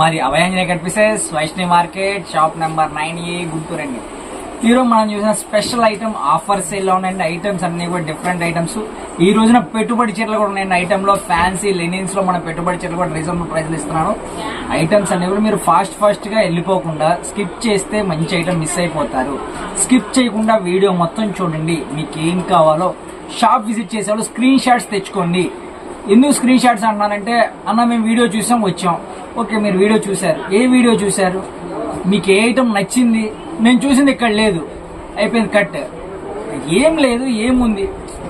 మరి అభయాంజనే కనిపిస్తే Vaishnavi market shop number nine A Guntur అండి. ఈరోజు మనం చూసిన స్పెషల్ ఐటమ్ ఆఫర్ సేల్ ఉన్నాయండి. ఐటమ్స్ అన్ని కూడా డిఫరెంట్ ఐటమ్స్. ఈ రోజున పెట్టుబడి చీరలు కూడా ఉన్నాయండి. ఐటమ్లో ఫ్యాన్సీ లెనిన్స్లో మన పెట్టుబడి చీరలు కూడా రీజనబుల్ ప్రైస్లు ఇస్తున్నాను ఐటమ్స్ అన్ని కూడా మీరు ఫాస్ట్ ఫాస్ట్గా వెళ్ళిపోకుండా స్కిప్ చేస్తే మంచి ఐటమ్ మిస్ అయిపోతారు. స్కిప్ చేయకుండా వీడియో మొత్తం చూడండి. మీకు ఏం కావాలో షాప్ విజిట్ చేసేవాళ్ళు స్క్రీన్ షాట్స్ తెచ్చుకోండి. ఎందుకు స్క్రీన్ షాట్స్ అంటున్నానంటే అన్న మేము వీడియో చూసాం వచ్చాం. ఓకే మీరు వీడియో చూశారు. ఏ వీడియో చూశారు? మీకు ఏ ఐటమ్ నచ్చింది? నేను చూసింది ఇక్కడ లేదు. అయిపోయింది కట్ ఏం లేదు ఏముంది?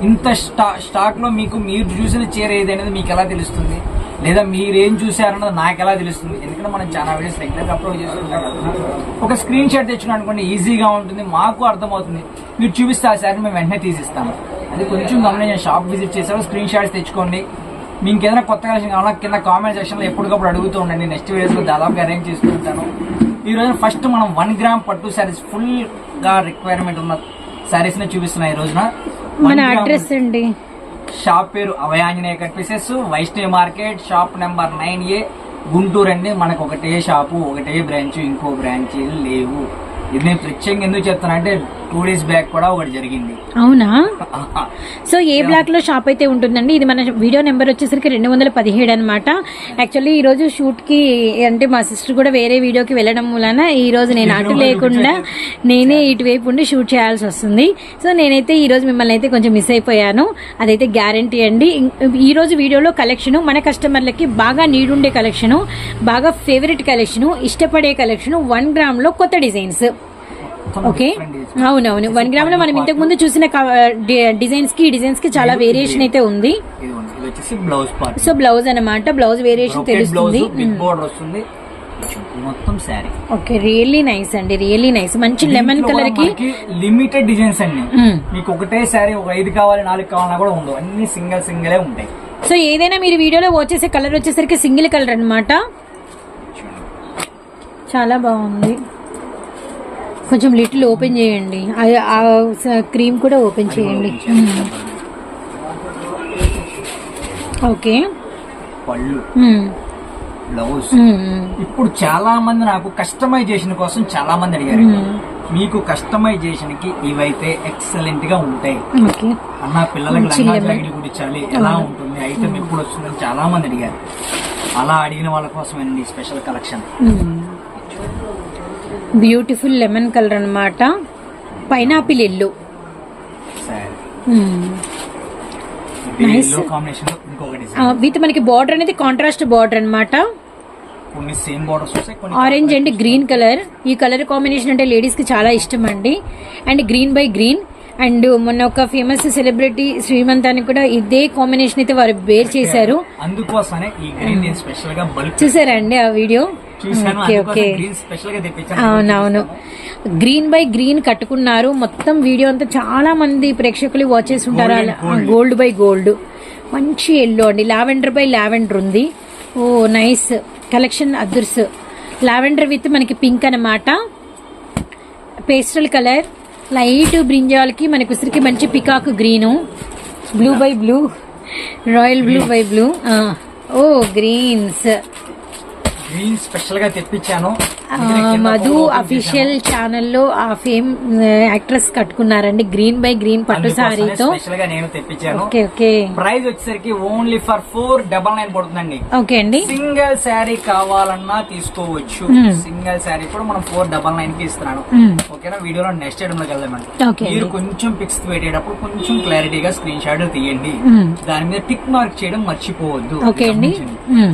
ఇంత స్టా స్టాక్లో మీకు మీరు చూసిన చీర ఏది అనేది మీకు ఎలా తెలుస్తుంది? లేదా మీరేం చూసారన్నది నాకు ఎలా తెలుస్తుంది? ఎందుకంటే మనం చాలా వీడియోస్ రెగ్యులర్గా అప్లోడ్ చేస్తుంటాం ఒక స్క్రీన్ షాట్ తెచ్చుకున్నాం అనుకోండి ఈజీగా ఉంటుంది మాకు అర్థమవుతుంది. మీరు చూపిస్తే ఆ సారి మేము వెంటనే తీసిస్తాము అది కొంచెం గమనించండి. షాప్ విజిట్ చేసారు స్క్రీన్ షాట్స్ తెచ్చుకోండి. మీకు ఏదైనా కొత్త కలెక్షన్ కావాలా కింద కామెంట్ సెక్షన్లో ఎప్పటికప్పుడు అడుగుతూ ఉండండి. నెక్స్ట్ వీడియోస్లో దాదాపుగా అరేంజ్ చేస్తూ ఉంటాను ఈ రోజు ఫస్ట్ మనం వన్ గ్రామ్ పట్టు శారీస్ ఫుల్గా రిక్వైర్మెంట్ ఉన్న శారీస్ని చూపిస్తున్నాయి ఈ రోజున. మన 1 గ్రామ్ అడ్రస్ అండి. షాప్ పేరు Abhayanjaneya cut pieces Vaishnavi market shop number nine A Guntur అండి. మనకు ఒకటే షాపు ఒకటే బ్రాంచ్ ఇంకో బ్రాంచ్ లేవు. ఇది నేను ప్రత్యేకంగా ఎందుకు చెప్తాను అంటే టూ డేస్ బ్యాక్ కూడా ఒకటి జరిగింది. అవునా? సో ఏ బ్లాక్లో షాప్ అయితే ఉంటుందండి? ఇది మన వీడియో నెంబర్ వచ్చేసరికి రెండు వందల పదిహేడు అనమాట యాక్చువల్లీ ఈ రోజు షూట్కి అంటే మా సిస్టర్ కూడా వేరే వీడియోకి వెళ్ళడం వలన ఈ రోజు నేను అటు లేకుండా నేనే ఇటువైపు ఉండి షూట్ చేయాల్సి వస్తుంది. సో నేనైతే ఈ రోజు మిమ్మల్ని అయితే కొంచెం మిస్ అయిపోయాను. అదైతే గ్యారంటీ అండి. ఈ రోజు వీడియోలో కలెక్షన్ మన కస్టమర్లకి బాగా నీడుండే కలెక్షన్ బాగా ఫేవరెట్ కలెక్షన్ ఇష్టపడే కలెక్షన్ వన్ గ్రామ్లో కొత్త డిజైన్స్. ఓకే. అవునవును. వన్ గ్రామ్లో మనం ఇంతకు ముందు చూసిన డిజైన్స్కి డిజైన్స్కి చాలా వేరియేషన్ అయితే ఉంది. బ్లౌజ్ సో బ్లౌజ్ అన్నమాట. బ్లౌజ్ వేరియేషన్ తెలుస్తుంది. బోర్డర్ వస్తుంది. మొత్తం శారీ ఓకే రియల్లీ నైస్ అండి. రియల్లీ నైస్ మంచి లెమన్ కలర్కి లిమిటెడ్ డిజైన్స్ అండి. మ్మ్. మీకు ఒకటే శారీ ఒక ఐదు కావాలి నాలుగు కావాలన్నా కూడా ఉండవు. అన్ని సింగిల్ సింగిలే ఉంటాయి. సో ఏదైనా మీరు వీడియోలో వచ్చేసే కలర్ వచ్చేసరికి సింగిల్ కలర్ అన్నమాట. చాలా బాగుంది. కొంచెం లిటిల్ ఓపెన్ చేయండి. ఆ- క్రీమ్ కూడా ఓపెన్ చేయండి. ఓకే. పళ్ళు. బ్లౌజ్. ఇప్పుడు చాలా మంది నాకు కస్టమైజేషన్ కోసం చాలా మంది అడిగారు. మీకు కస్టమైజేషన్కి ఇవైతే ఎక్సలెంట్గా ఉంటాయి అన్న పిల్లలకి లంగా కుట్టించాలి. ఎలా ఉంటుంది? ఐటమ్ ఎప్పుడు వస్తుందని చాలా మంది అడిగారు. అలా అడిగిన వాళ్ళ కోసమేనండి special collection. Beautiful lemon colour అన్నమాట. Pineapple yellow. విత్ మనకి బార్డర్ అనేది కాంట్రాస్ట్ బార్డర్ కొన్ని ఆరెంజ్ అండ్ గ్రీన్ కలర్. ఈ కలర్ కాంబినేషన్ అంటే లేడీస్కి చాలా ఇష్టం అండి. And green by green. And మొన్న ఒక ఫేమస్ సెలబ్రిటీ శ్రీమంతానికి కూడా ఇదే కాంబినేషన్ అయితే వారు బేర్ చేశారు. అందుకోసమే చూసారా అండి ఆ వీడియో? Okay okay. అవునవును. గ్రీన్ బై గ్రీన్ కట్టుకున్నారు. మొత్తం వీడియో అంతా చాలా మంది ప్రేక్షకులు వాచ్ చేసి ఉంటారు. గోల్డ్ బై గోల్డ్ మంచి ఎల్లో అండి. లావెండర్ బై లావెండర్ ఉంది. ఓ నైస్ కలెక్షన్ అదుర్స్ లావెండర్ విత్ మనకి పింక్ అన్నమాట. పేస్టల్ కలర్ లైట్ బ్రింజాల్కి మనకి ఉసిరికి మంచి peacock green blue by blue royal blue by blue oh greens green స్పెషల్గా తెప్పించాను? మధు అఫీషియల్ ఛానల్లో ఆ ఫేమ్ యాక్ట్రెస్ కట్టుకున్నారండి. గ్రీన్ బై గ్రీన్ పట్టు సారీతో స్పెషల్గా నేను తెప్పించాను. Okay okay. ప్రైస్ వచ్చేసరికి only for four double nine పడుతుందండి. ఓకే అండి. సింగిల్ శారీ కావాలన్నా తీసుకోవచ్చు. సింగిల్ శారీ కూడా మనం ఫోర్ డబల్ నైన్కి ఇస్తున్నాను. ఓకేనా? వీడియోలో నెక్స్ట్ ఐటమ్లోకి వెళ్దామండి. మీరు. కొంచెం పిక్స్ పెట్టేటప్పుడు కొంచెం క్లారిటీగా స్క్రీన్ షాట్ తీయండి. దాని మీద టిక్ మార్క్ చేయడం మర్చిపోవద్దు. Okay అండి.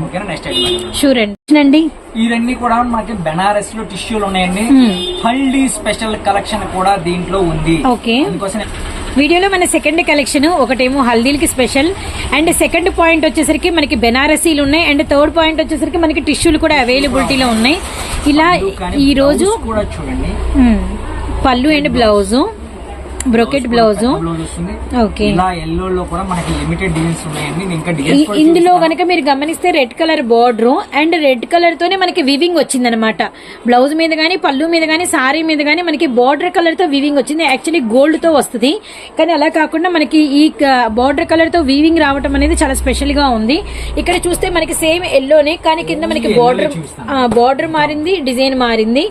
ఓకేనా? నెక్స్ట్ ఐటమ్ షూర్ అండి. అండి ఇవన్నీ కూడా మనకి బెనారస్లో టిష్యూలు ఉన్నాయండి. హల్దీ స్పెషల్ కలెక్షన్ కూడా దీంట్లో ఉంది. అందుకోసం వీడియోలో మన సెకండ్ కలెక్షన్ ఒకటేమో హల్దీలకి స్పెషల్. అండ్ సెకండ్ పాయింట్ వచ్చేసరికి మనకి బెనారసీలు ఉన్నాయి. అండ్ థర్డ్ పాయింట్ వచ్చేసరికి మనకి టిష్యూలు కూడా అవైలబిలిటీలో ఉన్నాయి. ఇలా ఈ రోజు కూడా చూడండి. పళ్ళు and blouse brocade blouse okay ఇలా ఎల్లో లో కూడా మనకి లిమిటెడ్ డిజైన్స్ ఉన్నాయండి. నేను ఇంకా ఈ- డిజైన్స్ కూడా ఇందులో గనక మీరు గమనిస్తే red colour border and red colour తోనే మనకి వివింగ్ వచ్చింది అనమాట బ్లౌజ్ మీద గానీ పళ్ళు మీద గానీ సారీ మీద గానీ మనకి బార్డర్ కలర్తో వివింగ్ వచ్చింది. యాక్చువల్లీ గోల్డ్తో వస్తుంది. కానీ అలా కాకుండా మనకి ఈ బార్డర్ కలర్తో వీవింగ్ రావటం అనేది చాలా స్పెషల్గా ఉంది. ఇక్కడ చూస్తే మనకి సేమ్ ఎల్లోనే కానీ కింద మనకి బార్డర్ బార్డర్ మారింది డిజైన్ మారింది.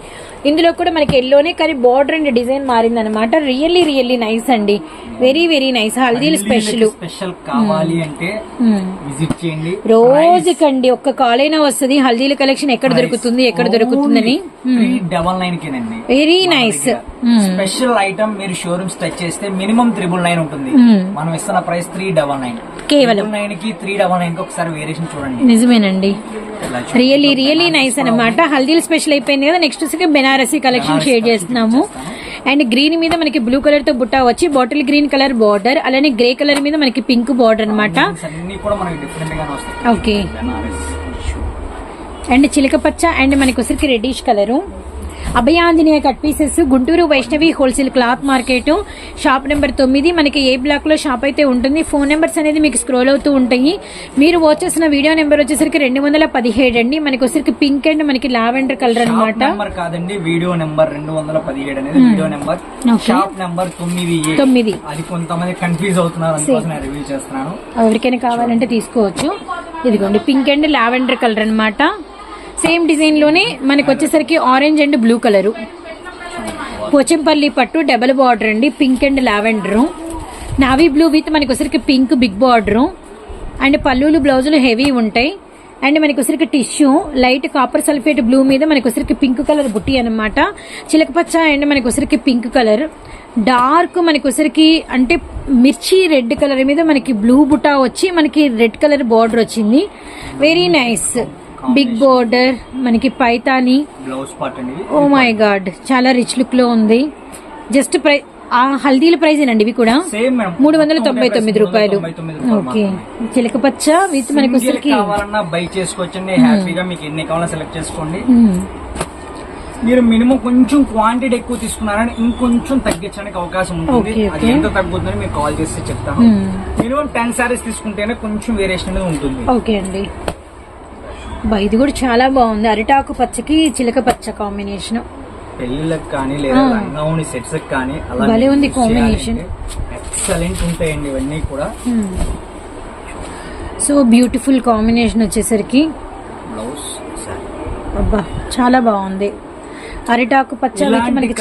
ఇందులో కూడా మనకి ఎల్లోనే కానీ బార్డర్ అండ్ డిజైన్ మారింది అనమాట రియల్లీ రియల్లీ నైస్ అండి వెరీ వెరీ నైస్ హల్దీలు స్పెషల్ స్పెషల్ కావాలి అంటే విజిట్ చేయండి. రోజుకండి. ఒక్క కాల్ అయినా వస్తుంది. హల్దీల కలెక్షన్ ఎక్కడ దొరుకుతుంది? ఎక్కడ దొరుకుతుందని? డబల్ నైన్ కేనండి వెరీ నైస్ స్పెషల్ ఐటమ్ మీరు షోరూమ్స్ టచ్ చేస్తే మినిమం త్రిబుల్ నైన్ ఉంటుంది. మనం ఇస్తున్న ప్రైస్ త్రీ డబల్ నైన్ కేవలం. నైన్కి త్రీ డబల్ నైన్కి ఒకసారి వేరియేషన్ చూడండి. నిజమేనండి. రియల్లీ రియల్లీ నైస్ అనమాట హల్దీలు స్పెషల్ అయిపోయింది కదా నెక్స్ట్ వచ్చి బెనారసీ కలెక్షన్ షేర్ చేస్తున్నాము. అండ్ గ్రీన్ మీద మనకి బ్లూ కలర్తో బుట్ట వచ్చి బాటిల్ గ్రీన్ కలర్ బార్డర్ అలానే గ్రే కలర్ మీద మనకి పింక్ బార్డర్ అనమాట ఓకే అండ్ చిలక పచ్చ అండ్ మనకి వచ్చరికి reddish colour Abhayanjaneya cut pieces Guntur Vaishnavi wholesale cloth market shop number తొమ్మిది. మనకి ఏ బ్లాక్లో షాప్ అయితే ఉంటుంది ఫోన్ నెంబర్స్ అనేది మీకు స్క్రోల్ అవుతూ ఉంటాయి. మీరు వాచ్ చేసిన వీడియో నెంబర్ వచ్చేసరికి రెండు వందల పదిహేడు అండి. మనకి వచ్చరికి పింక్ అండ్ మనకి లావెండర్ కలర్ అన్నమాట. నెంబర్ కాదండి వీడియో నెంబర్ రెండు వందల పదిహేడు అనేది వీడియో నెంబర్. షాప్ నెంబర్ తొమ్మిది. తొమ్మిది. అది కొంతమంది కన్ఫ్యూజ్ అవుతున్నారు రివ్యూ చేస్తున్నాను. ఎవరికైనా కావాలంటే తీసుకోవచ్చు. ఇదిగోండి పింక్ అండ్ లావెండర్ కలర్ అన్నమాట. సేమ్ డిజైన్లోనే మనకు వచ్చేసరికి orange and blue colour Pochampally పట్టు డబల్ బార్డర్ అండి pink and lavender navy blue with మనకు వచ్చరికి పింక్ బిగ్ బార్డరు అండ్ పల్లూలు బ్లౌజులు హెవీ ఉంటాయి. అండ్ మనకు వచ్చరికి tissue light copper sulphate blue మీద మనకు వచ్చరికి పింక్ కలర్ బుట్టి అనమాట చిలకపచ్చ అండ్ మనకు వచ్చరికి పింక్ కలర్ డార్క్ మనకు వచ్చరికి అంటే మిర్చి రెడ్ కలర్ మీద మనకి బ్లూ బుటా వచ్చి మనకి రెడ్ కలర్ బార్డర్ వచ్చింది. వెరీ నైస్ బిగ్ బార్డర్ మనకి పైతాని. బ్లౌజ్ పార్ట్ అండి. ఓ మై గాడ్ చాలా రిచ్ లుక్లో ఉంది. జస్ట్ ప్రై ఆ హల్దీల ప్రైజ్ అండి ఇవి కూడా? మేడం వందల తొంభై తొమ్మిది రూపాయలు. ఓకే. చిలక పచ్చ విత్ మనకి కావాలన్నా బై చేసుకోవచ్చండి. హ్యాపీగా మీకు ఎన్ని సెలెక్ట్ చేసుకోండి. మ్మ్. మీరు మినిమం కొంచెం క్వాంటిటీ ఎక్కువ తీసుకున్నారని ఇంకొంచెం తగ్గించడానికి అవకాశం ఉంటుంది. అది ఎంత తగ్గుతుందని మీకు కాల్ చేసి చెప్తాను. మినిమం టెన్ సారీస్ తీసుకుంటేనే కొంచెం వేరియేషన్ అనేది ఉంటుంది. ఓకే అండి. ఇది కూడా చాలా బాగుంది. అరిటాకు పచ్చకి చిలక పచ్చ కాంబినేషన్. పెళ్ళిళ్ళకి కానీ లేదా లంగావుని సెట్స్ కానీ అలా భలే ఉంది combination. ఎక్సలెంట్ ఉంటాయండి ఇవన్నీ కూడా. సో బ్యూటిఫుల్ కాంబినేషన్ వచ్చేసరికి బ్లౌజ్ అబ్బా చాలా బాగుంది. అరిటాకు పచ్చ మనకి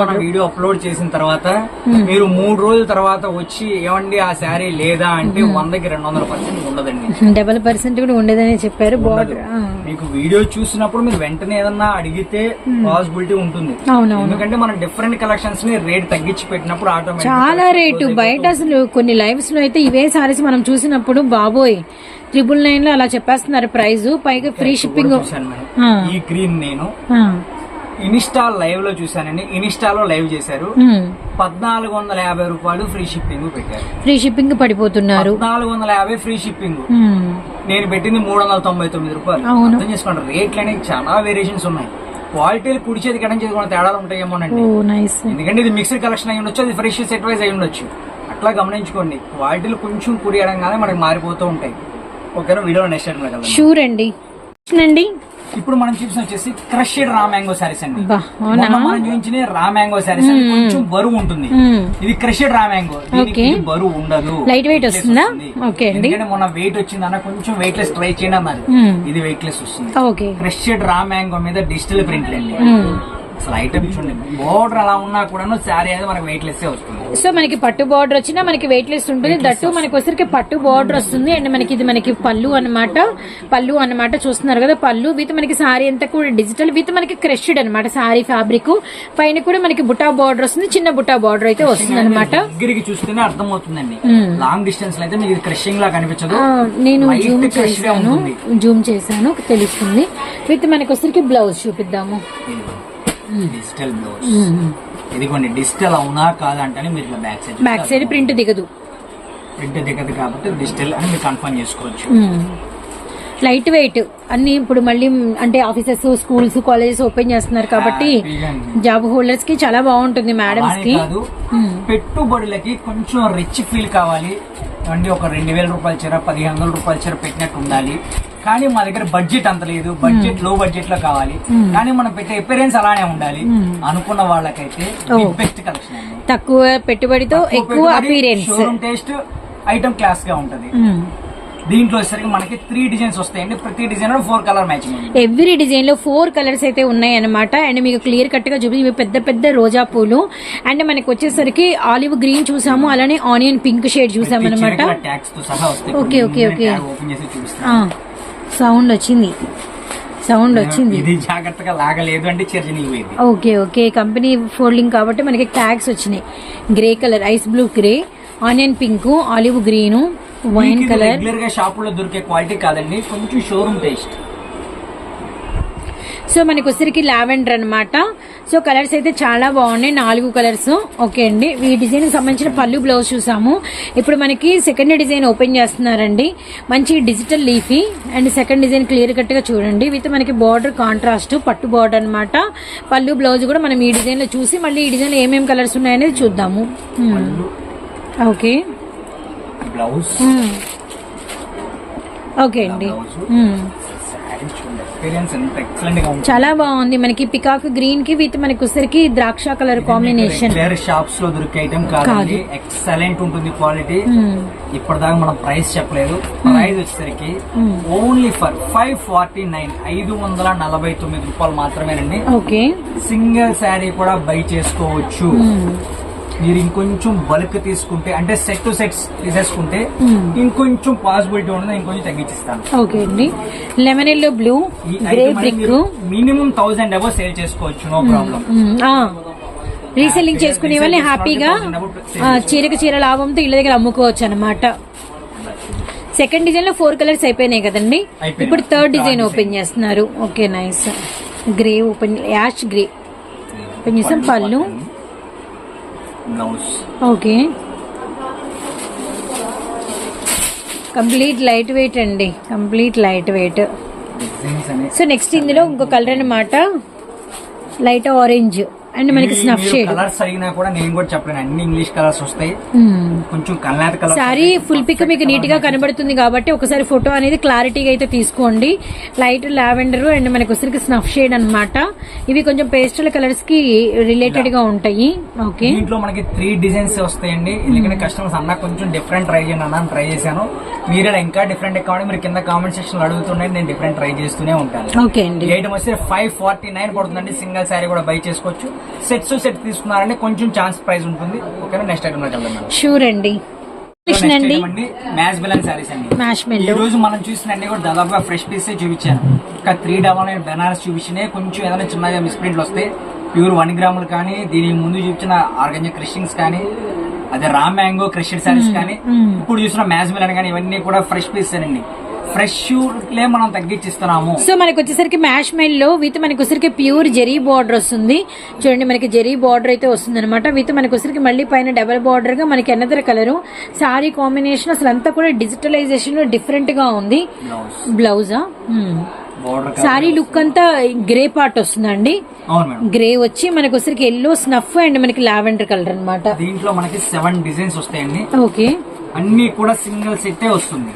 మన వీడియో అప్లోడ్ చేసిన తర్వాత మీరు మూడు రోజుల తర్వాత వచ్చి ఏమండి ఆ శారీ లేదా? అంటే వందకి రెండు వందల పర్సెంట్ ఉండదండి. డబల్ పర్సెంట్ కూడా ఉండదని చెప్పారు బార్డర్ మీకు వీడియో చూసినప్పుడు మీరు వెంటనే ఏదన్నా అడిగితే పాసిబిలిటీ ఉంటుంది. ఎందుకంటే మనం డిఫరెంట్ కలెక్షన్స్ని రేట్ తగ్గించి పెట్టినప్పుడు ఆటోమేటిక్ చాలా రేటు. బయట అసలు కొన్ని లైవ్స్లో అయితే ఇవే సారీస్ మనం చూసినప్పుడు బాబోయ్ ట్రిపుల్ నైన్లో అలా చెప్పేస్తున్నారు ప్రైస్ పైగా ఫ్రీ షిప్పింగ్ ఈ గ్రీన్ నేను ఇన్స్టా లైవ్లో చూశానండి. ఇన్స్టాలో లైవ్ చేశారు. పద్నాలుగు వందల యాభై రూపాయలు ఫ్రీ షిప్పింగ్ పెట్టారు. ఫ్రీ షిప్పింగ్ పడిపోతున్నారు. పద్నాలుగు వందల యాభై ఫ్రీ షిప్పింగ్. నేను పెట్టింది మూడు వందల తొంభై తొమ్మిది రూపాయలు. అర్థం చేసుకోండి రేట్లు అనేవి చాలా వేరియేషన్స్ ఉన్నాయి. క్వాలిటీలు కుడి చేతి కడం చేతి కూడా తేడాలు ఉంటాయేమోనండి. ఎందుకంటే ఇది మిక్స్డ్ కలెక్షన్ అయి ఉండొచ్చు అది ఫ్రెష్ సెట్ వైజ్ అయి ఉండొచ్చు. అట్లా గమనించుకోండి క్వాలిటీలు కొంచెం కుడి ఎడంగానే మనకి మారిపోతూ ఉంటాయి. ఓకేనా? వీడియో నెక్స్ట్ షూర్ అండి. అండి. ఇప్పుడు మనం చూసిన వచ్చేసి క్రషెడ్ రా మ్యాంగో సారీస్ అండి మనం చూపించిన రా మ్యాంగో సారీస్ అండి కొంచెం బరువు ఉంటుంది. ఇది క్రషెడ్ రా మ్యాంగో. బరువు ఉండదు Light weight వస్తుందా? అండి. ఎందుకంటే మొన్న వెయిట్ వచ్చింది అన్న కొంచెం వెయిట్ లెస్ ట్రై చేయండి అన్నారు. ఇది వెయిట్ లెస్ వస్తుంది ఓకే క్రషెడ్ రా మ్యాంగో మీద డిజిటల్ ప్రింట్ అండి. అసలు ఐటమ్ చూడండి బోర్డర్ అలా ఉన్నా కూడాను శారీ అనేది మనకి వెయిట్ లెస్ వస్తుంది. సో మనకి పట్టు బార్డర్ వచ్చినా మనకి వెయిట్ లెస్ ఉంటుంది. దట్టు మనకి వచ్చరికి పట్టు బార్డర్ వస్తుంది. అండ్ మనకి ఇది మనకి పళ్ళు అన్నమాట. పళ్ళు అన్నమాట చూస్తున్నారు కదా పళ్ళు. విత్ మనకి సారీ అంతా కూడా డిజిటల్ విత్ మనకి క్రష్డ్ అన్నమాట సారీ ఫ్యాబ్రిక్ పైన కూడా మనకి బుటా బార్డర్ వస్తుంది. చిన్న బుటా బార్డర్ అయితే వస్తుంది అనమాట దగ్గరికి చూస్తేనే అర్థం అవుతుందండి లాంగ్ డిస్టెన్స్ అయితే మీకు క్రషింగ్ లా కనిపించదు. నేను జూమ్ చేశాను. జూమ్ చేశాను. తెలుస్తుంది. విత్ మనకి వచ్చరికి బ్లౌజ్ చూపిద్దాము డిజిటల్ బ్లౌజ్ ఇదిగోండి డిజిటల్ అవునా కాదంటే మీరు ఇట్లా back side back side print దిగదు. Print దిగదు కాబట్టి డిజిటల్ అని మీరు కన్ఫర్మ్ చేసుకోవచ్చు. లైట్ వెయిట్ అన్ని ఇప్పుడు మళ్ళీ అంటే ఆఫీసెస్ స్కూల్స్ కాలేజెస్ ఓపెన్ చేస్తున్నారు కాబట్టి. జాబ్ హోల్డర్స్కి చాలా బాగుంటుంది మేడమ్స్కి. పెట్టుబడులకి కొంచెం రిచ్ ఫీల్ కావాలి. అండి ఒక రెండు వేల రూపాయల చీర పదిహేను వందల రూపాయల చీర పెట్టినట్టు ఉండాలి. కానీ మా దగ్గర బడ్జెట్ అంత లేదు. బడ్జెట్లో బడ్జెట్లో కావాలి. కానీ మనం పెట్టే ఎపీరియన్స్ అలానే ఉండాలి. అనుకున్న వాళ్ళకైతే. బెస్ట్ కలెక్షన్ తక్కువ పెట్టుబడితో ఎక్కువ అపీరెన్స్ షోరూమ్ టేస్ట్ ఐటమ్ క్లాస్గా ఉంటది. దీంట్లో వచ్చేసరికి మనకి త్రీ డిజైన్స్ వస్తాయండి. ప్రతి డిజైన్ ఫోర్ కలర్ మ్యాచింగ్ ఉంది ఎవ్రీ డిజైన్లో ఫోర్ కలర్స్ అయితే ఉన్నాయి అనమాట అండ్ మీకు క్లియర్ కట్గా చూపి ఇవి పెద్ద పెద్ద రోజా పూలు. అండ్ మనకి వచ్చేసరికి ఆలివ్ గ్రీన్ చూసాము. అలానే ఆనియన్ పింక్ షేడ్ చూసాము అనమాట Okay, okay, okay. ఓపెన్ చేసి చూపిస్తాను. సౌండ్ వచ్చింది. సౌండ్ వచ్చింది. ఇది జాగ్రత్తగా లాగలేదు అంటే ఓకే ఓకే. కంపెనీ ఫోల్డింగ్ కాబట్టి మనకి ట్యాగ్స్ వచ్చినాయి. Grey colour ice blue grey. Onion pink olive green wine colour. రెగ్యులర్గా షాపుల్లో దొరికే క్వాలిటీ కాదండి. కొంచెం షోరూమ్ టేస్ట్ సో మనకి వచ్చరికి లావెండర్ అన్నమాట. సో కలర్స్ అయితే చాలా బాగున్నాయి. నాలుగు కలర్స్. ఓకే అండి. ఈ డిజైన్ సంబంధించిన పళ్ళు బ్లౌజ్ చూసాము. ఇప్పుడు మనకి సెకండ్ డిజైన్ ఓపెన్ చేస్తున్నారండి. మంచి digital leafy. And second design clear కట్గా చూడండి. విత్ మనకి బార్డర్ కాంట్రాస్ట్ పట్టు బార్డర్ అన్నమాట. పళ్ళు బ్లౌజ్ కూడా మనం ఈ డిజైన్లో చూసి మళ్ళీ ఈ డిజైన్లో ఏమేమి కలర్స్ ఉన్నాయనేది చూద్దాము. ఓకే. బ్లౌజ్. ఓకే అండి. ఎక్స్పీరియన్స్ ఎంత ఎక్సలెంట్గా చాలా బాగుంది. మనకి పికాక్ గ్రీన్కి విత్ మనకి ద్రాక్ష కలర్ కాంబినేషన్. షాప్స్లో దొరికే ఐటమ్ కాదండి. ఎక్సలెంట్ ఉంటుంది క్వాలిటీ. ఇప్పటిదాకా మనం ప్రైస్ చెప్పలేదు. ప్రైస్ వచ్చేసరికి only for five forty nine ఐదు వందల నలభై తొమ్మిది రూపాయలు మాత్రమేనండి. ఓకే. సింగిల్ శారీ కూడా బై చేసుకోవచ్చు. మీరు ఇంకొంచెం బల్క్ తీసుకుంటే అంటే సెట్ టు సెట్స్ తీసేసుకుంటే ఇంకొంచెం పాసిబిలిటీ ఉండదు ఇంకొంచెం తగ్గించిస్తాను. ఓకే అండి. Lemon yellow blue grey brick minimum thousand above sale చేసుకోవచ్చు నో ప్రాబ్లం రీసెల్లింగ్ చేసుకునే వాళ్ళని హ్యాపీగా చీరకు చీర లాభంతో ఇళ్ళ దగ్గర అమ్ముకోవచ్చు అనమాట సెకండ్ డిజైన్లో ఫోర్ కలర్స్ అయిపోయినాయి కదండి. ఇప్పుడు థర్డ్ డిజైన్ ఓపెన్ చేస్తున్నారు. Okay nice grey open ash grey open చేసాం పళ్ళు. Blouse okay. Complete light weight అండి. Complete light weight. So next ఇందులో ఇంకో కలర్ అన్నమాట. Light orange. అండ్ మనకి స్నఫ్ షేడ్. కలర్స్ అడిగినా కూడా నేను కూడా చెప్పలేను. అన్ని ఇంగ్లీష్ కలర్స్ వస్తాయి. కొంచెం కల్నాథ్ కలర్ సారీ ఫుల్ పిక్ మీకు నీట్గా కనబడుతుంది కాబట్టి ఒకసారి ఫోటో అనేది క్లారిటీగా అయితే తీసుకోండి. లైట్ లావెండర్ అండ్ మనకి వచ్చరికి స్నఫ్ షేడ్ అన్నమాట. ఇవి కొంచెం పేస్టల్ కలర్స్కి రిలేటెడ్గా ఉంటాయి. ఓకే దీంట్లో మనకి త్రీ డిజైన్స్ వస్తాయండి. ఎందుకంటే కస్టమర్స్ అన్న కొంచెం డిఫరెంట్ ట్రై చేయండి అన్న ట్రై చేశాను. మీరు ఇంకా డిఫరెంట్ కావాలి మీరు కింద కామెంట్ సెక్షన్లో అడుగుతుండే నేను డిఫరెంట్ ట్రై చేస్తూనే ఉంటాను. ఓకే అండి. ఐటమ్ వస్తే ఫైవ్ ఫార్టీ నైన్ పడుతుందండి. సింగిల్ శారీ కూడా బై చేసుకోవచ్చు. సెట్స్ సెట్ తీసుకున్నారంటే కొంచెం ఛాన్స్ ప్రైస్ ఉంటుంది. ఓకేనా? నెక్స్ట్ ఐటమ్ షూర్ అండి. అండి ఐటమ్ అండి. మ్యాచ్ బిలన్ శారీస్ అండి. మ్యాష్ ఈ రోజు మనం చూసినట్టు కూడా దాదాపుగా ఫ్రెష్ పీస్ చూపించాను ఇంకా త్రీ డబల్ నైన్ బెనారస్ చూపించినే కొంచెం ఏదైనా చిన్నగా మిస్ప్రింట్లు వస్తాయి ప్యూర్ వన్ గ్రాములు కానీ దీని ముందు చూపించిన ఆర్గంజా క్రిషింగ్స్ కానీ అదే రా మ్యాంగో క్రషెడ్ శారీస్ కానీ ఇప్పుడు చూసిన మ్యాచ్ మిలన్ కానీ ఇవన్నీ కూడా ఫ్రెష్ పీస్ అండి. ఫ్రెష్ లే మనం తగ్గించిస్తున్నాము. సో మనకి వచ్చేసరికి మ్యాష్ మెల్లో విత్ మనకి వచ్చేసరికి ప్యూర్ జెరీ బార్డర్ వస్తుంది. చూడండి మనకి జెరీ బార్డర్ అయితే వస్తుంది అనమాట విత్ మనకి వచ్చేసరికి మళ్ళీ పైన డబల్ బార్డర్గా మనకి ఎన్నదర కలర్ సారీ కాంబినేషన్ అసలు అంతా కూడా డిజిటలైజేషన్ డిఫరెంట్గా ఉంది. బ్లౌజ్ బోర్డర్ సారీ లుక్ అంతా గ్రే పార్ట్ వస్తుందండి. గ్రే వచ్చి మనకి వచ్చరికి ఎల్లో స్నఫ్ అండ్ మనకి లావెండర్ కలర్ అన్నమాట. దీంట్లో మనకి సెవెన్ డిజైన్స్ వస్తాయండి. ఓకే అన్ని కూడా సింగిల్ సెట్టే వస్తుంది.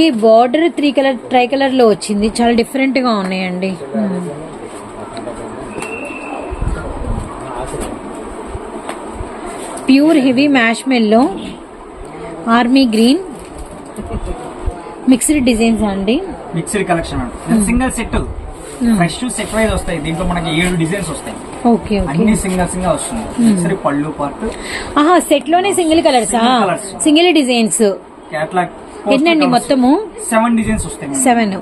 కి బార్డర్ త్రీ కలర్ ట్రై కలర్లో వచ్చింది. చాలా డిఫరెంట్గా ఉన్నాయండి. Pure heavy mash mellow army green mixed designs అండి. Mixed collection single set fresh set wise వస్తాయి. దీంట్లో మనకి ఏడు డిజైన్స్ వస్తాయి. ఓకే అన్ని సింగల్ సింగల్ వస్తుంది. సరే పళ్ళు పార్ట్ ఆహా సెట్లోనే సింగిల్ కలర్సా. సింగిల్ డిజైన్స్ ఎన్నండి మొత్తము? సెవెన్ డిజైన్స్ వస్తాయి. సెవెన్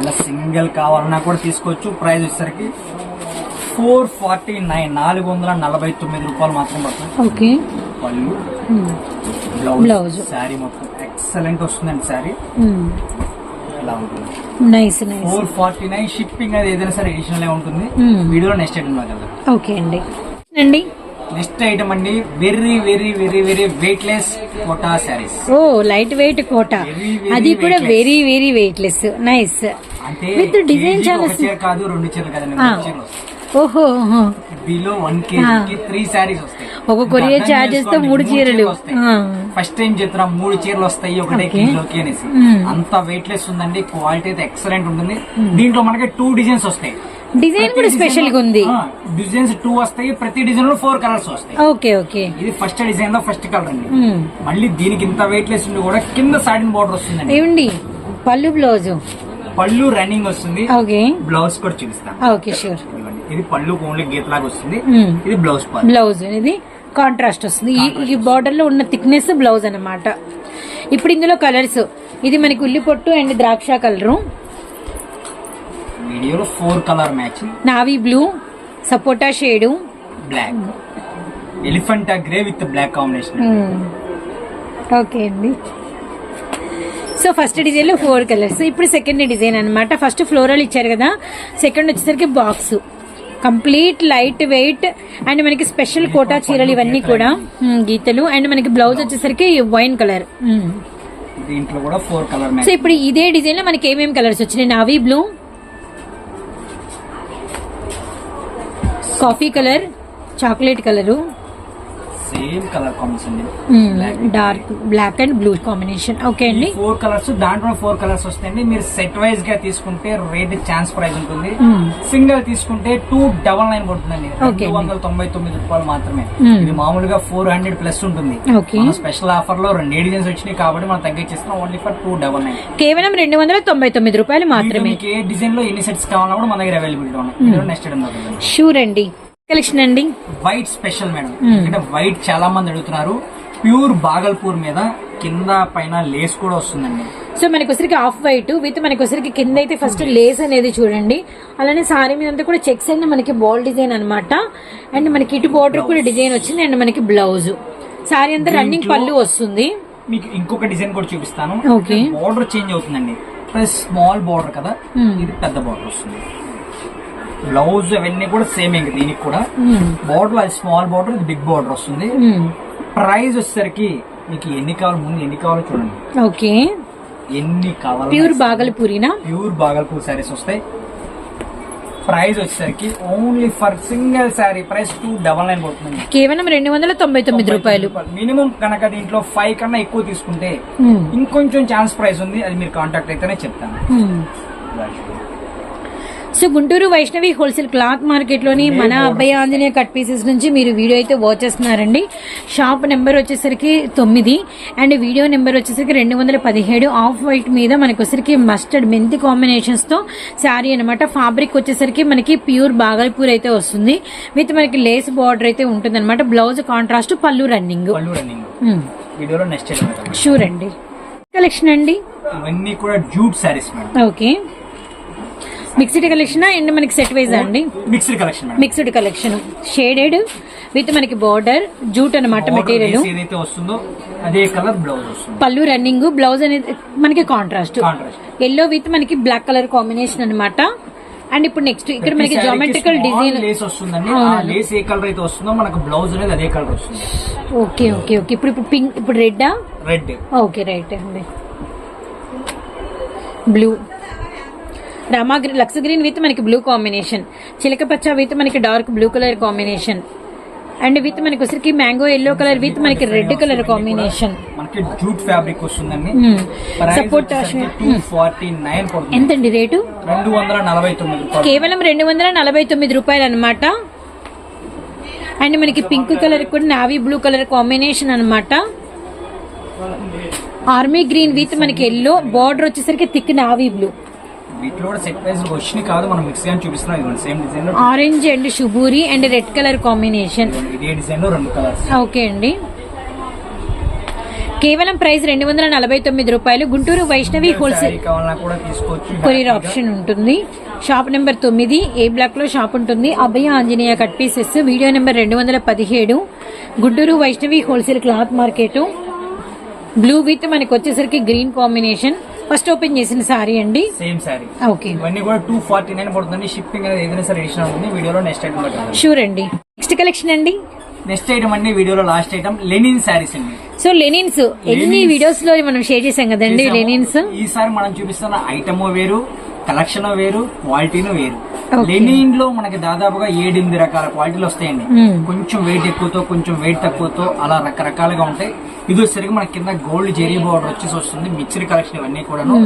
ఇలా సింగిల్ కావాలన్నా కూడా తీసుకోవచ్చు. ప్రైస్ వచ్చేసరికి ఫోర్ ఫార్టీ నైన్ నాలుగు వందల నలభై తొమ్మిది రూపాయలు మాత్రం పడుతుంది. ఓకే. పళ్ళు. బ్లౌజ్ శారీ మొత్తం. ఎక్సలెంట్ వస్తుందండి శారీ. ఇలా ఉంటుంది. Nice nice four forty nine shipping అది ఏదైనా సరే అడిషనల్ ఉంటుంది. వీడియోలో నెక్స్ట్ ఓకే అండి. అండి నెక్స్ట్ ఐటమ్ అండి. Very very very very weightless Kota saris oh light weight Kota అది కూడా. Very very weight less nice అంటే design కేజీకి చాలా చీర కాదు రెండు చీరలు కదండి. ఓహో. బిలో వన్ కేజీకి త్రీ శారీస్ వస్తాయి. ఒక కొరియర్ charges తో మూడు చీరలు. ఫస్ట్ టైం చెప్తున్నా మూడు చీరలు వస్తాయి ఒకటే. కేజీలోకి అనేసి. అంత వెయిట్ లెస్ ఉందండి క్వాలిటీ అయితే ఎక్సలెంట్ ఉంటుంది. దీంట్లో మనకి టూ డిజైన్స్ వస్తాయి. డిజైన్ కూడా స్పెషల్గా ఉంది. డిజైన్స్ టూ వస్తాయి ప్రతి డిజైన్లో ఫోర్ కలర్స్ వస్తాయి. Okay okay. ఇది ఫస్ట్ డిజైన్లో ఫస్ట్ కలర్ అండి. మ్మ్. మళ్ళీ దీనికి ఇంత వెయిట్ లెస్ ఉండి కూడా కింద సాటిన్ బార్డర్ వస్తుందండి. ఏమండి పళ్ళు బ్లౌజ్ పళ్ళు రన్నింగ్ వస్తుంది. ఓకే. బ్లౌజ్ కూడా చూపిస్తాను ఓకే షూర్. ఇది పళ్ళు ఓన్లీ గీత లాగా వస్తుంది. మ్మ్. ఇది బ్లౌజ్ బ్లౌజ్ ఇది కాంట్రాస్ట్ వస్తుంది. ఈ- బార్డర్లో ఉన్న థిక్నెస్ బ్లౌజ్ అన్నమాట. ఇప్పుడు ఇందులో కలర్స్ ఇది మనకి ఉల్లి పొట్టు అండ్ ద్రాక్ష కలరు వీడియోలో four colour match navy blue sapota shade. Black. Elephant grey with black combination okay అండి. సో ఫస్ట్ డిజైన్లో ఫోర్ కలర్స్. ఇప్పుడు సెకండ్ డిజైన్ అన్నమాట. ఫస్ట్ ఫ్లోరల్ ఇచ్చారు కదా. సెకండ్ వచ్చేసరికి box. Complete light weight and మనకి స్పెషల్ కోటా చీరలు ఇవన్నీ కూడా. గీతలు. అండ్ మనకి బ్లౌజ్ వచ్చేసరికి వైన్ కలర్. దీంట్లో కూడా ఫోర్ కలర్ సో ఇప్పుడు ఇదే డిజైన్లో మనకి ఏమేమి కలర్స్ వచ్చినాయి? Navy blue coffee colour chocolate colour. Same colour combination dark black and blue combination okay అండి. ఫోర్ కలర్స్ దాంట్లో ఫోర్ కలర్స్ వస్తాయండి. మీరు సెట్ వైజ్గా తీసుకుంటే రేట్ ఛాన్స్ ప్రైస్ ఉంటుంది. సింగిల్ తీసుకుంటే టూ డబల్ నైన్ పడుతుందండి రెండు వందల తొంభై తొమ్మిది రూపాయలు మాత్రమే. మ్మ్. ఇది మామూలుగా ఫోర్ హండ్రెడ్ ప్లస్ ఉంటుంది. స్పెషల్ ఆఫర్లో రెండు డిజైన్స్ వచ్చినాయి కాబట్టి మనం తగ్గించేస్తున్నాం. Only for two double nine కేవలం రెండు వందల తొంభై తొమ్మిది రూపాయలు మాత్రమే. మీకు ఏ డిజైన్లో ఎన్ని సెట్స్ కావాలన్నా కూడా మన దగ్గర అవైలబిలిటీ ఉన్నాయి. నెక్స్ట్ షూర్ అండి. కలెక్షన్ అండి. White special madam. ఎందుకంటే వైట్ చాలా మంది అడుగుతున్నారు. ప్యూర్ బాగల్పూర్ మీద కింద పైన లేస్ కూడా వస్తుందండి. సో మనకి వచ్చరికి ఆఫ్ వైట్ విత్ మనకి వచ్చరికి కింద అయితే ఫస్ట్ లేస్ అనేది చూడండి. అలానే సారీ మీద అంతా కూడా చెక్స్ అండ్ మనకి బాల్ డిజైన్ అన్నమాట. అండ్ మనకి ఇటు బార్డర్ కూడా డిజైన్ వచ్చింది. అండ్ మనకి బ్లౌజ్ సారీ అంతా రన్నింగ్ పళ్ళు వస్తుంది. మీకు ఇంకొక డిజైన్ కూడా చూపిస్తాను. బార్డర్ చేంజ్ అవుతుందండి. ప్లస్ స్మాల్ బార్డర్ కదా. మ్మ్. ఇది పెద్ద బార్డర్ వస్తుంది. బ్లౌజ్ అవన్నీ కూడా సేమ్ ఇంక దీనికి కూడా. బార్డర్ అది స్మాల్ బార్డర్ ఇది బిగ్ బార్డర్ వస్తుంది. ప్రైస్ వచ్చేసరికి మీకు ఎన్ని కావాలి ముందు ఎన్ని కావాలో చూడండి. ఓకే. ఎన్ని కావాలి ప్యూర్ బాగల్పూరినా ప్యూర్ బాగల్పూర్ శారీస్ వస్తాయి. ప్రైస్ వచ్చేసరికి only for single sari price two double nine పడుతుంది కేవలం రెండు వందల తొంభై తొమ్మిది రూపాయలు. మినిమం కనుక దీంట్లో ఫైవ్ కన్నా ఎక్కువ తీసుకుంటే. ఇంకొంచెం ఛాన్స్ ప్రైస్ ఉంది అది మీరు కాంటాక్ట్ అయితేనే చెప్తాను. So Guntur Vaishnavi wholesale cloth మార్కెట్లోని మన అబ్బాయి ఆంజనేయ కట్ పీసెస్ నుంచి మీరు వీడియో అయితే వాచ్ చేస్తున్నారండి. షాప్ నెంబర్ వచ్చేసరికి తొమ్మిది. అండ్ వీడియో నెంబర్ వచ్చేసరికి రెండు వందల పదిహేడు. ఆఫ్ వైట్ మీద మనకి వచ్చేసరికి మస్టర్డ్ మెంతి కాంబినేషన్స్తో శారీ అనమాట ఫ్యాబ్రిక్ వచ్చేసరికి మనకి ప్యూర్ బాగల్పూర్ అయితే వస్తుంది. విత్ మనకి లేస్ బార్డర్ అయితే ఉంటుంది అనమాట బ్లౌజ్ కాంట్రాస్ట్ పళ్ళు రన్నింగ్ షూర్ అండి. కలెక్షన్ అండి? ఇవన్నీ కూడా jute madam. Okay mixed collection and మనకి సెట్ వైజ్ అండి? Mixed collection mixed collection. Shaded with మనకి బార్డర్ జూట్ అనమాట మెటీరియల్. ఏదైతే వస్తుందో అదే కలర్ బ్లౌజ్ పళ్ళు రన్నింగ్ బ్లౌజ్ అనేది మనకి కాంట్రాస్ట్. ఎల్లో విత్ మనకి బ్లాక్ కలర్ కాంబినేషన్ అన్నమాట. అండ్ ఇప్పుడు నెక్స్ట్ ఇక్కడ మనకి జామెట్రికల్ డిజైన్ లేస్ వస్తుందండి. ఆ లేస్ ఏ కలర్ అయితే వస్తుందో మనకు బ్లౌజ్ అనేది అదే కలర్ వస్తుంది. Okay okay okay. ఇప్పుడు ఇప్పుడు పింక్ ఇప్పుడు రెడ్డా? రెడ్. ఓకే రైట్ అండి. బ్లూ. రామా గ్రీన్ లక్స్ గ్రీన్ విత్ మనకి బ్లూ కాంబినేషన్. చిలక పచ్చ విత్ మనకి dark blue colour combination. And with మనకి వచ్చరికి మ్యాంగో ఎల్లో కలర్ విత్ మనకి రెడ్ కలర్ కాంబినేషన్. మనకి జూట్ ఫ్యాబ్రిక్ వస్తుందండి. సపోర్ట్ పడుతుంది. ఎంతండి రేటు? రెండు వందల నలభై తొమ్మిది రూపాయలు. కేవలం రెండు వందల నలభై తొమ్మిది రూపాయలు అనమాట అండ్ మనకి పింక్ కలర్ కూడా నావీ బ్లూ కలర్ కాంబినేషన్ అన్నమాట ఆర్మీ గ్రీన్ విత్ మనకి ఎల్లో. బార్డర్ వచ్చేసరికి థిక్ నావీ బ్లూ. వీటిలో కూడా సెట్ ప్రైస్ వచ్చినాయి కాదు మనం మిక్స్గా చూపిస్తున్నాం. ఇదిగోండి సేమ్ డిజైన్లో ఆరెంజ్ అండ్ శుభూరి అండ్ రెడ్ కలర్ కాంబినేషన్ ఇదే డిజైన్లో రెండు కలర్స్ ఓకే అండి. కేవలం ప్రైస్ రెండు వందల నలభై తొమ్మిది రూపాయలు. Guntur Vaishnavi wholesale courier option ఉంటుంది. షాప్ నెంబర్ తొమ్మిది ఏ బ్లాక్లో షాప్ ఉంటుంది? Abhaya Anjaneya cut pieces video number రెండు వందల పదిహేడు. Guntur Vaishnavi wholesale cloth market blue with మనకి వచ్చేసరికి గ్రీన్ కాంబినేషన్ ఫస్ట్ ఓపెన్ చేసిన సారీ అండి. Same sari okay. ఇవన్నీ కూడా టూ ఫార్టీ నైన్ పడుతుంది షిప్పింగ్ అనేది ఏదైనా సరే ఎడిషన్ ఉంటుంది. వీడియోలో నెక్స్ట్ ఐటమ్. షూర్ అండి. నెక్స్ట్ కలెక్షన్ అండి? నెక్స్ట్ ఐటమ్ అండి వీడియోలో లాస్ట్ ఐటమ్ లెనిన్ శారీస్ అండి. సో లెనిన్స్ ఎన్ని. వీడియోస్లో మనం షేర్ చేసాం కదండి. లెనిన్స్ ఈసారి మనం చూపిస్తున్న ఐటమ్ వేరు కలెక్షన్ వేరు క్వాలిటీను వేరు. లెనిన్లో మనకి దాదాపుగా ఏడెనిమిది రకాల క్వాలిటీలు వస్తాయండి. Hmm. కొంచెం వెయిట్ ఎక్కువతో కొంచెం వెయిట్ తక్కువతో అలా రకరకాలుగా ఉంటాయి. ఇది వచ్చేసరికి మనకి కింద గోల్డ్ జెరీ బోర్డర్ వచ్చేసి వస్తుంది. మిక్చర్ కలెక్షన్ ఇవన్నీ కూడాను.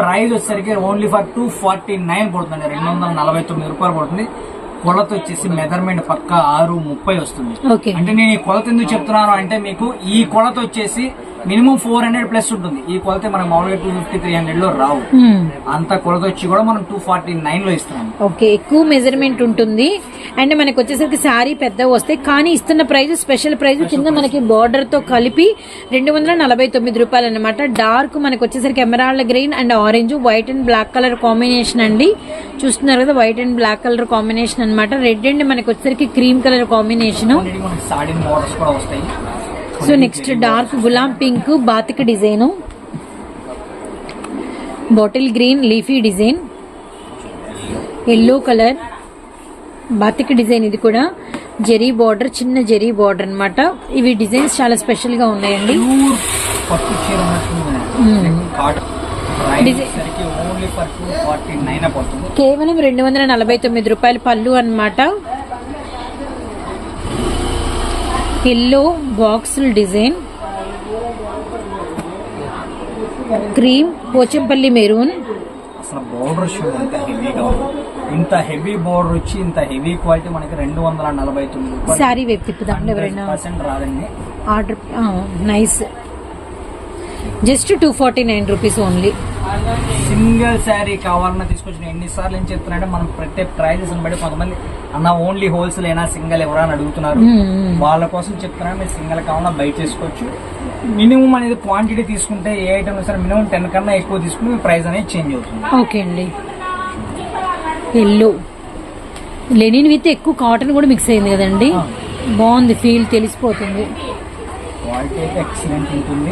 ప్రైస్ వచ్చేసరికి only for two forty nine పడుతుంది. రెండు వందల నలభై తొమ్మిది రూపాయలు పడుతుంది. కొలత వచ్చేసి మెజర్మెంట్ పక్క ఆరు ముప్పై వస్తుంది. అంటే నేను ఈ కొలత ఎందుకు చెప్తున్నాను అంటే మీకు ఈ కొలత వచ్చేసి మినిమం ఫోర్ హండ్రెడ్ ప్లస్ ఉంటుంది. ఈ కొలత మనం మామూలుగా టూ ఫిఫ్టీ త్రీ హండ్రెడ్లో రావు. అంత కొలత వచ్చి కూడా మనం టూ ఫార్టీ నైన్లో ఇస్తున్నాం. ఓకే ఎక్కువ మెజర్మెంట్ ఉంటుంది. అండ్ మనకి వచ్చేసరికి శారీ పెద్ద వస్తాయి. కానీ ఇస్తున్న ప్రైస్ స్పెషల్ ప్రైస్ కింద మనకి బార్డర్తో కలిపి రెండు వందల నలభై తొమ్మిది రూపాయలు అనమాట డార్క్ మనకి వచ్చేసరికి emerald green and orange white and black colour combination అండి. చూస్తున్నారు కదా white and black colour combination అన్నమాట. రెడ్ అండ్ మనకి వచ్చేసరికి క్రీమ్ కలర్ కాంబినేషన్ కూడా వస్తాయి. So next dark Ghulam pink batik design bottle green leafy design yellow colour batik design ఇది కూడా. జెరీ బార్డర్ చిన్న జెరీ బార్డర్ అన్నమాట. ఇవి డిజైన్స్ చాలా స్పెషల్గా ఉన్నాయండి. కేవలం రెండు వందల నలభై తొమ్మిది రూపాయల పళ్ళు అన్నమాట. ఎల్లో బాక్సుల్ డిజైన్. Cream Pochampally maroon. అసలు బోర్డర్ షూ ఎంత హెవీగా ఉంది. ఇంత హెవీ బోర్డర్ వచ్చి ఇంత హెవీ క్వాలిటీ మనకి రెండు వందల నలభై తొమ్మిది రూపాయలు. శారీ వైపు తిప్పుదాం ఎవరైనా పర్సెంట్ రాదండి. Order nice. Just two forty nine rupees only. Single sari కావాలన్నా తీసుకొచ్చిన ఎన్నిసార్లు ఏం చెప్తున్నారంటే మనం పెట్టే ప్రైజెస్ బట్టి కొంతమంది అన్న ఓన్లీ హోల్సేల్ అయినా సింగిల్ ఎవరా? అని అడుగుతున్నారు. వాళ్ళ కోసం చెప్తున్నా మీరు సింగిల్ కావాలన్నా బై చేసుకోవచ్చు. మినిమం అనేది క్వాంటిటీ తీసుకుంటే ఏ ఐటమ్ సరే మినిమం టెన్ కన్నా ఎక్కువ తీసుకుని మీ ప్రైస్ అనేది చేంజ్ అవుతుంది. ఓకే అండి. ఎల్లో. లెనిన్ విత్ ఎక్కువ కాటన్ కూడా మిక్స్ అయింది కదండి. బాగుంది ఫీల్ తెలిసిపోతుంది. క్వాలిటీ ఎక్సలెంట్ ఉంటుంది.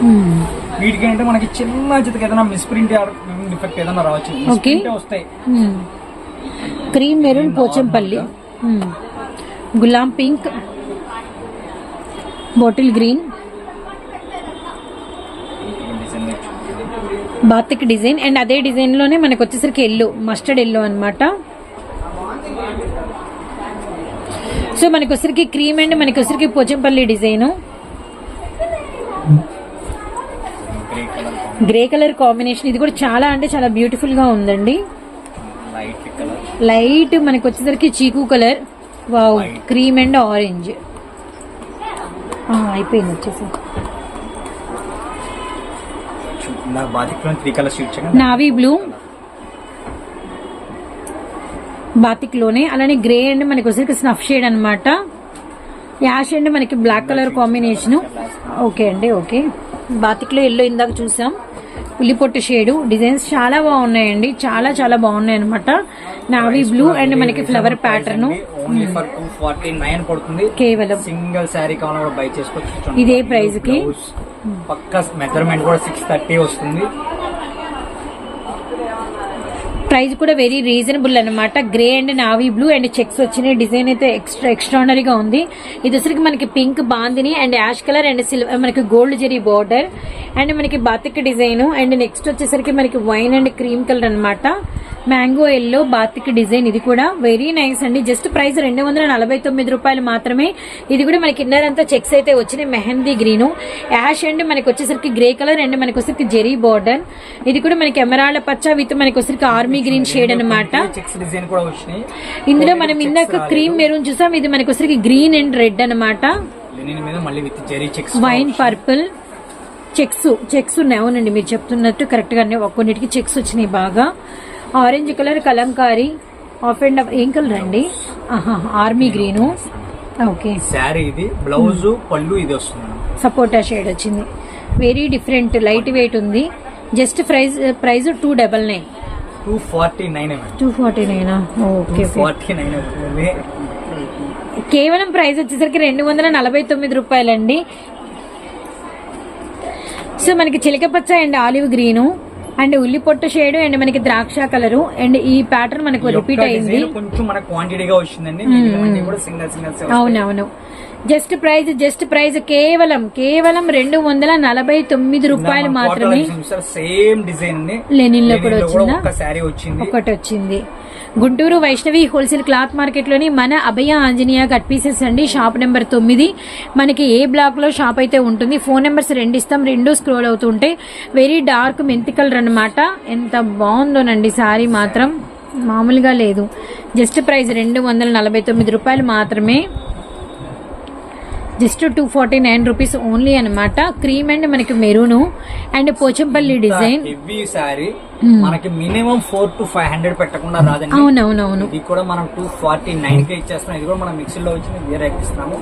వీటికి అంటే మనకి చిన్న చితక ఏదైనా మిస్ప్రింట్ డిఫెక్ట్ ఏదైనా రావచ్చు. మిస్ప్రింట్ వస్తాయి. Cream maroon Pochampally. Ghulam pink. Bottle green. Batik design. And అదే డిజైన్లోనే మనకు వచ్చేసరికి ఎల్లో మస్టర్డ్ ఎల్లో అన్నమాట. సో మనకి వచ్చరికి క్రీమ్ అండ్ మనకి వచ్చరికి Pochampally design. Grey colour combination. ఇది కూడా చాలా అంటే చాలా బ్యూటిఫుల్గా ఉందండి. లైట్ మనకి వచ్చేసరికి చీకు colour. Wow cream and orange అయిపోయింది వచ్చేసి నావీ బ్లూ. బాతిక్లోనే అలానే గ్రే అండ్ మనకి వచ్చేసరికి స్నఫ్ షేడ్ అన్నమాట. యాష్ అండ్ మనకి బ్లాక్ కలర్ కాంబినేషన్. ఓకే అండి ఓకే. బాతిక్లో ఎల్లో ఇందాక చూసాం. ఉల్లిపొట్టు షేడు. డిజైన్స్ చాలా బాగున్నాయండి. చాలా చాలా బాగున్నాయి అనమాట నావీ బ్లూ అండ్ మనకి ఫ్లవర్ ప్యాటర్న్ నైన్ పడుతుంది. కేవలం. సింగిల్ శారీ బై చేసుకోవచ్చు. ఇదే ప్రైస్కి? పక్క మెజర్మెంట్ కూడా సిక్స్ థర్టీ వస్తుంది. ప్రైస్ కూడా వెరీ రీజనబుల్ అన్నమాట. Grey and navy blue and checks వచ్చిన డిజైన్ అయితే ఎక్స్ట్రా ఎక్స్ట్రానరీగా ఉంది. ఇది వచ్చరికి మనకి pink bandhani and ash colour and silver మనకి గోల్డ్ జెరీ బార్డర్ అండ్ మనకి బాతిక్ డిజైన్ అండ్ నెక్స్ట్ వచ్చేసరికి మనకి వైన్ అండ్ క్రీమ్ కలర్ అన్నమాట. Mango yellow batik design. ఇది కూడా వెరీ నైస్ అండి. జస్ట్ ప్రైస్ రెండు వందల నలభై తొమ్మిది రూపాయలు మాత్రమే. ఇది కూడా మనకి ఇన్నర్ అంతా చెక్స్ అయితే వచ్చినాయి. మెహందీ గ్రీన్ యాష్ అండ్ మనకి వచ్చేసరికి గ్రే కలర్ అండ్ మనకి వచ్చేసరికి జెరీ బార్డర్ ఇది కూడా మనకి ఎమరాళ్ళ పచ్చ విత్ మనకి వచ్చేసరికి ఆర్మీ గ్రీన్ షేడ్ వచ్చినాయి. ఇందులో మనం ఇందాక క్రీమ్ మెరూన్ చూసాం. ఇది మనకి వచ్చేసరికి green and red checks wine purple checks checks ఉన్నాయి. అవునండి మీరు చెప్తున్నట్టు కరెక్ట్ గానే కొన్నిటికి చెక్స్ వచ్చినాయి బాగా. Orange colour Kalamkari off and ఏం కలర్ అండి? Army green. ఓకే. శారీ ఇది బ్లౌజ్ పళ్ళు ఇది వస్తుంది. సపోటా షేడ్ వచ్చింది. వెరీ డిఫరెంట్ లైట్ వెయిట్ ఉంది. Just price price two double nine two forty nine two forty నైనా ఓకే ఫార్టీ నైన్ కేవలం ప్రైస్ వచ్చేసరికి రెండు వందల నలభై తొమ్మిది రూపాయలండి. సో మనకి చిలకపచ్చ అండ్ ఆలివ్ గ్రీను. అండ్ ఉల్లి పొట్టు షేడ్ అండ్ మనకి ద్రాక్ష కలరు అండ్ ఈ ప్యాటర్న్ మనకు రిపీట్ అయింది. కొంచెం క్వాంటిటీగా వచ్చిందండి. అవునవును. జస్ట్ ప్రైస్ జస్ట్ ప్రైస్ కేవలం కేవలం రెండు వందల నలభై తొమ్మిది రూపాయలు మాత్రమే సేమ్ డిజైన్ లెనిన్లో కూడా వచ్చిందా? ఒక శారీ వచ్చింది. ఒకటి వచ్చింది. గుంటూరు వైష్ణవి హోల్సేల్ క్లాత్ మార్కెట్లోని మన అభయ ఆంజనేయ కట్ పీసెస్ అండి షాప్ నెంబర్ తొమ్మిది. మనకి ఏ బ్లాక్లో షాప్ అయితే ఉంటుంది ఫోన్ నెంబర్స్ రెండు ఇస్తాం రెండు స్క్రోల్ అవుతుంటాయి వెరీ డార్క్ మెంతి కలర్ అనమాట ఎంత బాగుందోనండి సారీ మాత్రం. మామూలుగా లేదు. జస్ట్ ప్రైస్ రెండు వందల నలభై తొమ్మిది రూపాయలు మాత్రమే. Just two forty nine rupees only అనమాట క్రీమ్ అండ్ మనకి maroon and Pochampally design. Heavy sari మనకి minimum four to five hundred పెట్టకుండా రాదండి. అవునవునవును. ఇది కూడా మనం టూ ఫార్టీ నైన్ కే ఇచ్చేస్తున్నాం. ఇది కూడా మనం మిక్సీ లో వచ్చి వేరే ఇస్తున్నాము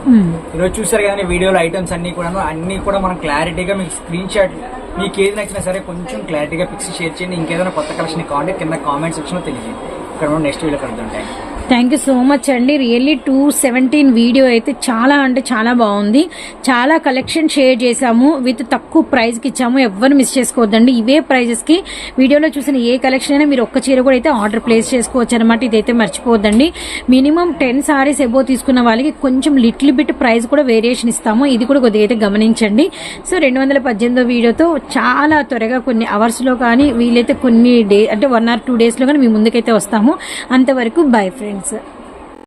ఈరోజు చూసారు కదా వీడియోలో ఐటమ్స్ అన్ని కూడా అన్ని కూడా మనం క్లారిటీగా మీకు స్క్రీన్ షాట్ మీకు ఏది నచ్చినా సరే కొంచెం క్లారిటీగా పిక్స్ షేర్ చేయండి. ఇంకేదైనా కొత్త కలెక్షన్ కావాలంటే కింద కామెంట్ సెక్షన్లో తెలియజేయండి. ఇక్కడ నెక్స్ట్ వీడియో కలుద్దాం. Thank thank you so much అండి. రియల్లీ టూ సెవెంటీన్ వీడియో అయితే చాలా అంటే చాలా బాగుంది. చాలా కలెక్షన్ షేర్ చేశాము. విత్ తక్కువ ప్రైజ్కి ఇచ్చాము. ఎవరు మిస్ చేసుకోవద్దండి. ఇవే ప్రైజెస్కి వీడియోలో చూసిన ఏ కలెక్షన్ అయినా మీరు ఒక్క చీర కూడా అయితే ఆర్డర్ ప్లేస్ చేసుకోవచ్చు అనమాట ఇదైతే మర్చిపోవద్దండి. మినిమం టెన్ సారీస్ ఎబో తీసుకున్న వాళ్ళకి కొంచెం లిటిల్ బిట్ ప్రైస్ కూడా వేరియేషన్ ఇస్తాము. ఇది కూడా కొద్దిగా అయితే గమనించండి. సో రెండు వందల పద్దెనిమిదో వీడియోతో చాలా త్వరగా కొన్ని అవర్స్లో కానీ వీలైతే కొన్ని డే అంటే వన్ ఆర్ టూ డేస్లో కానీ మీ ముందుకైతే వస్తాము. అంతవరకు బై ఫ్రెండ్ It's. it.